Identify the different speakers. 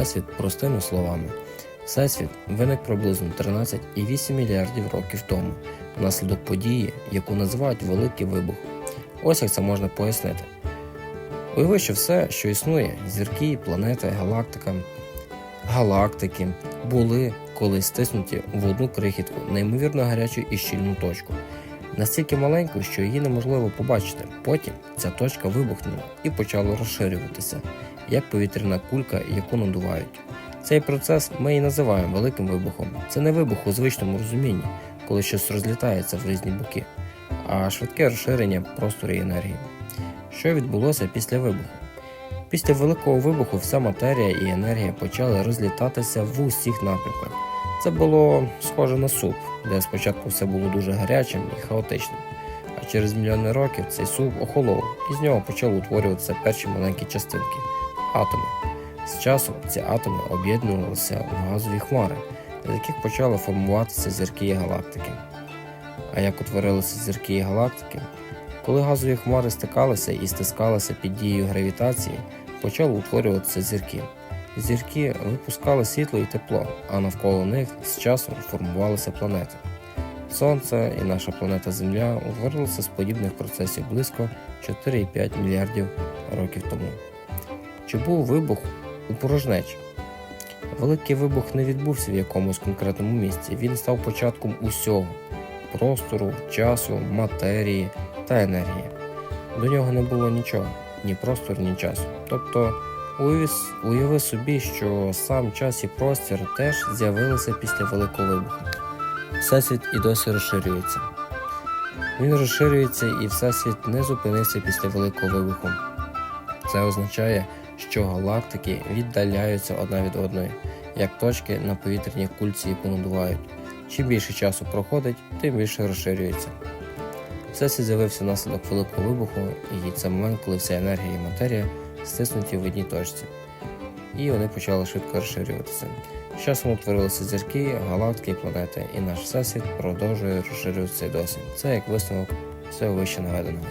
Speaker 1: Всесвіт простими словами. Всесвіт виник приблизно 13,8 мільярдів років тому внаслідок події, яку називають Великий Вибух. Ось як це можна пояснити. Уяви, що все, що існує, зірки, планети, галактика, галактики, були колись стиснуті в одну крихітку, неймовірно гарячу і щільну точку. Настільки маленьку, що її неможливо побачити. Потім ця точка вибухнула і почала розширюватися, як повітряна кулька, яку надувають. Цей процес ми і називаємо великим вибухом. Це не вибух у звичному розумінні, коли щось розлітається в різні боки, а швидке розширення простору і енергії. Що відбулося після вибуху? Після великого вибуху вся матерія і енергія почали розлітатися в усіх напрямках. Це було схоже на суп, де спочатку все було дуже гарячим і хаотичним. А через мільйони років цей суп охолов, і з нього почали утворюватися перші маленькі частинки атоми. З часом ці атоми об'єднувалися в газові хмари, з яких почали формуватися зірки і галактики. А як утворилися зірки і галактики? Коли газові хмари стикалися і стискалися під дією гравітації, почали утворюватися зірки. Зірки випускали світло і тепло, а навколо них з часом формувалися планети. Сонце і наша планета Земля утворилися з подібних процесів близько 4,5 мільярдів років тому. Чи був вибух у порожнечі? Великий вибух не відбувся в якомусь конкретному місці, він став початком усього простору, часу, матерії та енергії. До нього не було нічого, ні простору, ні часу. Тобто уяви, собі, що сам час і простір теж з'явилися після великого вибуху. Всесвіт і досі розширюється. Він розширюється і Всесвіт не зупинився після великого вибуху. Це означає, що галактики віддаляються одна від одної, як точки на повітряній кульці, яку надувають. Чим більше часу проходить, тим більше розширюється. Всесвіт з'явився внаслідок великого вибуху, і це момент, коли вся енергія і матерія стиснуті в одній точці. І вони почали швидко розширюватися. З часом утворилися зірки, галактики і планети, і наш всесвіт продовжує розширюватися й досі. Це як висновок всього вище наведеного.